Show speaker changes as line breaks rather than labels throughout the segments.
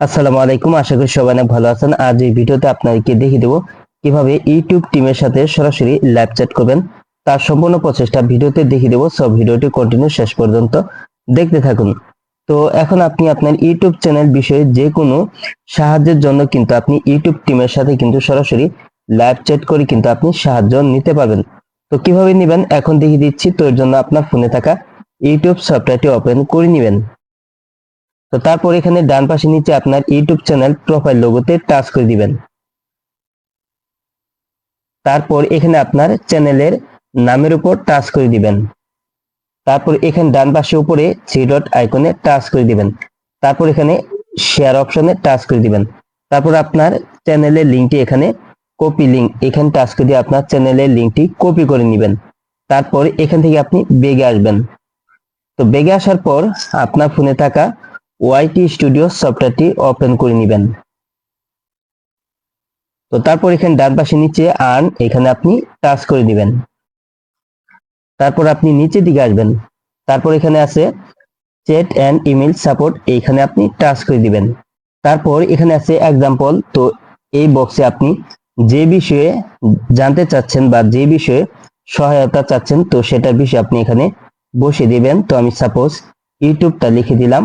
আসসালামু আলাইকুম, আশা করি সবাই অনেক ভালো আছেন। আজ এই ভিডিওতে আপনাদেরকে দেখিয়ে দেবো কীভাবে ইউটিউব টিমের সাথে সরাসরি লাইভ চ্যাট করবেন। তার সম্পূর্ণ প্রচেষ্টা ভিডিওতে দেখিয়ে দেবো সব ভিডিওটি কন্টিনিউ শেষ পর্যন্ত দেখতে থাকুন। তো এখন আপনি আপনার ইউটিউব চ্যানেল বিষয়ে যে কোনো সাহায্যের জন্য কিন্তু আপনি ইউটিউব টিমের সাথে কিন্তু সরাসরি লাইভ চ্যাট করে কিন্তু আপনি সাহায্য নিতে পারবেন। তো কীভাবে নেবেন? এখন দেখিয়ে দিচ্ছি। তো এর জন্য আপনার ফোনে থাকা ইউটিউব সফটওয়্যারটি ওপেন করে নেবেন। তো তারপর এখানে ডান পাশে নিচে আপনার ইউটিউব চ্যানেল প্রোফাইল লোগোতে টাচ করে দিবেন। তারপর এখানে আপনার চ্যানেলের নামের উপর টাচ করে দিবেন। তারপর এখানে ডান পাশে উপরে থ্রি ডট আইকনে টাচ করে দিবেন। তারপর এখানে শেয়ার অপশনে টাচ করে দিবেন। তারপর আপনার চ্যানেলের লিঙ্কটি এখানে কপি লিঙ্ক এখানে টাচ করে দিয়ে আপনার চ্যানেলের লিঙ্কটি কপি করে নেবেন। তারপর এখান থেকে আপনি বেগে আসবেন। তো বেগে আসার পর আপনার ফোনে থাকা ওয়াইটি স্টুডিও সফটওয়্যারটি ওপেন করে নেবেন। তো তারপর এখানে ডান পাশে নিচে আর্ন, এখানে আপনি টাচ করে দিবেন। তারপর আপনি নিচে দিকে আসবেন। তারপর এখানে আছে চ্যাট অ্যান্ড ইমেল সাপোর্ট এইখানে আপনি টাচ করে দিবেন। তারপর এখানে আছে এক্সাম্পল তো এই বক্সে আপনি যে বিষয়ে জানতে চাচ্ছেন বা যে বিষয়ে সহায়তা চাচ্ছেন, তো সেটার বিষয়ে আপনি এখানে বসে দিবেন। তো আমি সাপোজ ইউটিউবটা লিখে দিলাম।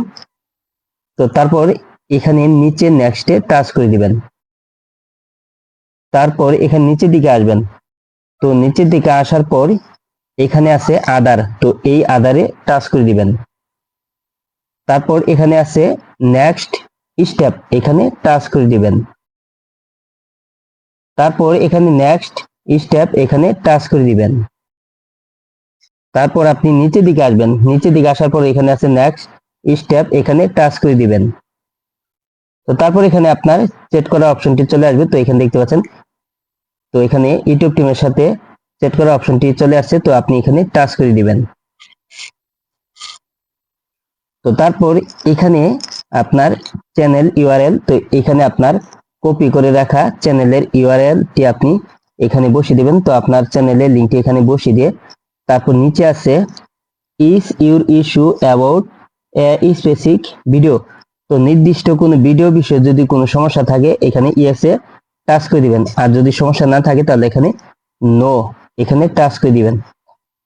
তো তারপর এখানে নিচে নেক্সটে টাচ করে দিবেন। তারপর এখানে নিচের দিকে আসবেন। তো নিচের দিকে আসার পর এখানে আছে আদার তো এই আদারে টাচ করে দিবেন। তারপর এখানে আছে নেক্সট স্টেপ এখানে টাচ করে দিবেন। তারপর এখানে নেক্সট স্টেপ এখানে টাচ করে দিবেন। তারপর আপনি নিচের দিকে আসবেন। নিচের দিকে আসার পর এখানে আছে নেক্সট স্টেপ এখানে টাচ করে দিবেন। তো তারপর এখানে আপনার সেট করা অপশনটি চলে আসবে। তো এখানে দেখতে পাচ্ছেন, তো এখানে ইউটিউব টিমের সাথে সেট করা অপশনটি চলে আসছে। তো আপনি এখানে টাচ করে দিবেন। তো তারপর এখানে আপনার চ্যানেল ইউআরএল তো এখানে আপনার কপি করে রাখা চ্যানেলের ইউআরএলটি আপনি এখানে বসিয়ে দিবেন। তো আপনার চ্যানেলের লিঙ্কটি এখানে বসিয়ে দিয়ে তারপর নিচে আছে is your issue about specific video তো নির্দিষ্ট কোনো ভিডিও বিষয়ে যদি কোনো সমস্যা থাকে, এখানে ইয়েস টাচ করে দিবেন। আর যদি সমস্যা না থাকে, তাহলে এখানে নো এখানে টাচ করে দিবেন।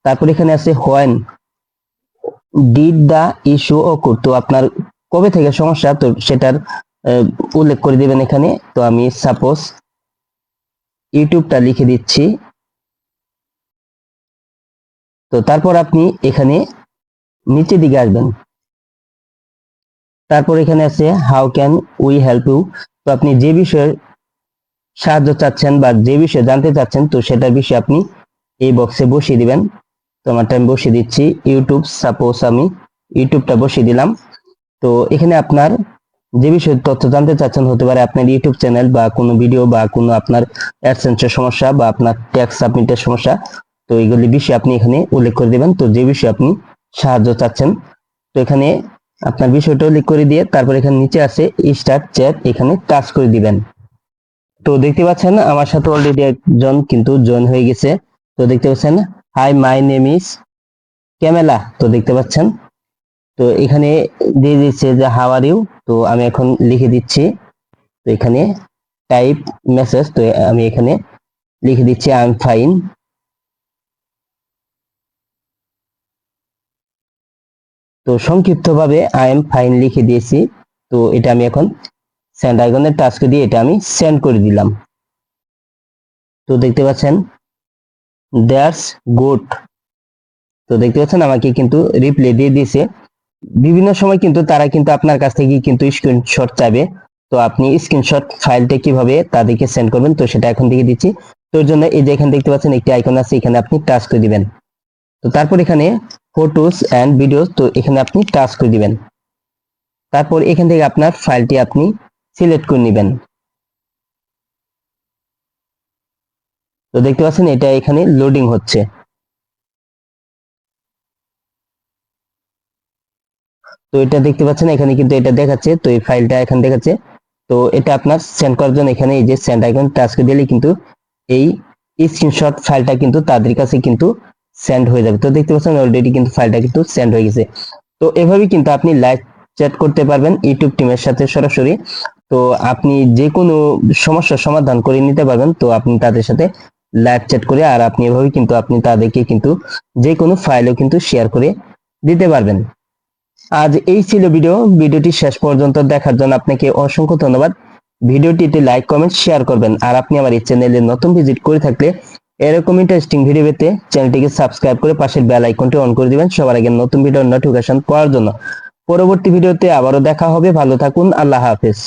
তারপর এখানে আছে when did the issue occur তো আপনার কবে থেকে সমস্যা? তো সেটার উল্লেখ করে দিবেন এখানে। তো আমি সাপোজ ইউটিউবটা লিখে দিচ্ছি। তো তারপর আপনি এখানে নিচের দিকে আসবেন। তারপর এখানে আছে how can we help you তো আপনি যে বিষয়ে সাহায্য চাচ্ছেন বা যে বিষয়ে জানতে চাচ্ছেন, তো সেটার বিষয়ে আপনি এই বক্সে বসিয়ে দিবেন। তো আমারটা আমি বসিয়ে দিচ্ছি। ইউটিউব সাপোজ আমি ইউটিউবটা বসিয়ে দিলাম। তো এখানে আপনার যে বিষয়ে তথ্য জানতে চাচ্ছেন, হতে পারে আপনার ইউটিউব চ্যানেল বা কোনো ভিডিও বা কোনো আপনার অ্যাডসেন্সের সমস্যা বা আপনার ট্যাক্স সাবমিটের সমস্যা, তো এইগুলি বিষয়ে আপনি এখানে উল্লেখ করে দেবেন। তো যে বিষয়ে আপনি সাহায্য চাচ্ছেন, তো এখানে আপনার বিষয়টা উল্লেখ করে দিয়ে তারপর এখানে নিচে আছে স্টার্ট চ্যাট এখানে কাজ করে দিবেন। তো দেখতে পাচ্ছেন, আমার সাথে অলরেডি একজন কিন্তু জয়েন হয়ে গেছে। তো দেখতে পাচ্ছেন hi my name is Camela তো দেখতে পাচ্ছেন, তো এখানে দিয়ে দিচ্ছে যে হাউ আর ইউ তো আমি এখন লিখে দিচ্ছি। তো এখানে টাইপ মেসেজ তো আমি এখানে লিখে দিচ্ছি আই এম ফাইন তো সংক্ষিপ্তভাবে আই এম ফাইন লিখে দিয়েছি। তো এটা আমি এখন সেন্ড আইকনের টাচ করে দিয়ে এটা আমি সেন্ড করে দিলাম। তো দেখতে পাচ্ছেন দ্যাটস গুড তো দেখতে পাচ্ছেন, আমাকে কিন্তু রিপ্লাই দিয়ে দিয়েছে। বিভিন্ন সময় কিন্তু তারা কিন্তু আপনার কাছ থেকে কিন্তু স্ক্রিনশট চাইবে। তো আপনি স্ক্রিনশট ফাইলটা কীভাবে তাদেরকে সেন্ড করবেন, তো সেটা এখন থেকে দিচ্ছি। তোর জন্য এই যে এখানে দেখতে পাচ্ছেন, একটি আইকন আছে, এখানে আপনি টাচ করে দিবেন। তো তারপর এখানে ফটোস অ্যান্ড ভিডিওস তো এখানে আপনি টাচ করে দিবেন। তারপর এখান থেকে আপনার ফাইলটি আপনি সিলেক্ট করে নেবেন। তো দেখতে পাচ্ছেন, এটা এখানে লোডিং হচ্ছে। তো এটা দেখতে পাচ্ছেন, এখানে কিন্তু এটা দেখাচ্ছে, তো এই ফাইলটা এখানে দেখাচ্ছে। তো এটা আপনার সেন্ড করার জন্য এখানে এই যে সেন্ড আইকন টাচ করে দিলে কিন্তু এই স্ক্রিনশট ফাইলটা কিন্তু তাদের কাছে কিন্তু সেন্ড হয়ে যাবে। তো দেখতে পাচ্ছেন অলরেডি কিন্তু ফাইলটা কিন্তু সেন্ড হয়ে গেছে। তো এভাবে কিন্তু আপনি লাইভ চ্যাট করতে পারবেন ইউটিউব টিমের সাথে সরাসরি। তো আপনি যে কোনো সমস্যার সমাধান করে নিতে পারবেন। তো আপনি তাদের সাথে লাইভ চ্যাট করে আর আপনি এভাবে কিন্তু আপনি তাদেরকে কিন্তু যে কোনো ফাইলও কিন্তু শেয়ার করে দিতে পারবেন। আজ এই ছিল ভিডিও ভিডিওটি শেষ পর্যন্ত দেখার জন্য আপনাকে অসংখ্য ধন্যবাদ। ভিডিওটিতে লাইক কমেন্ট শেয়ার করবেন। আর আপনি আমার এই চ্যানেলে নতুন ভিজিট করে থাকলে এরকম ইন্টারেস্টিং ভিডিও পেতে চ্যানেলটিকে সাবস্ক্রাইব করে পাশের বেল আইকনটি অন করে দিবেন সবার আগে নতুন ভিডিও নোটিফিকেশন পাওয়ার জন্য। পরবর্তী ভিডিওতে আবারও দেখা হবে। ভালো থাকুন। আল্লাহ হাফেজ।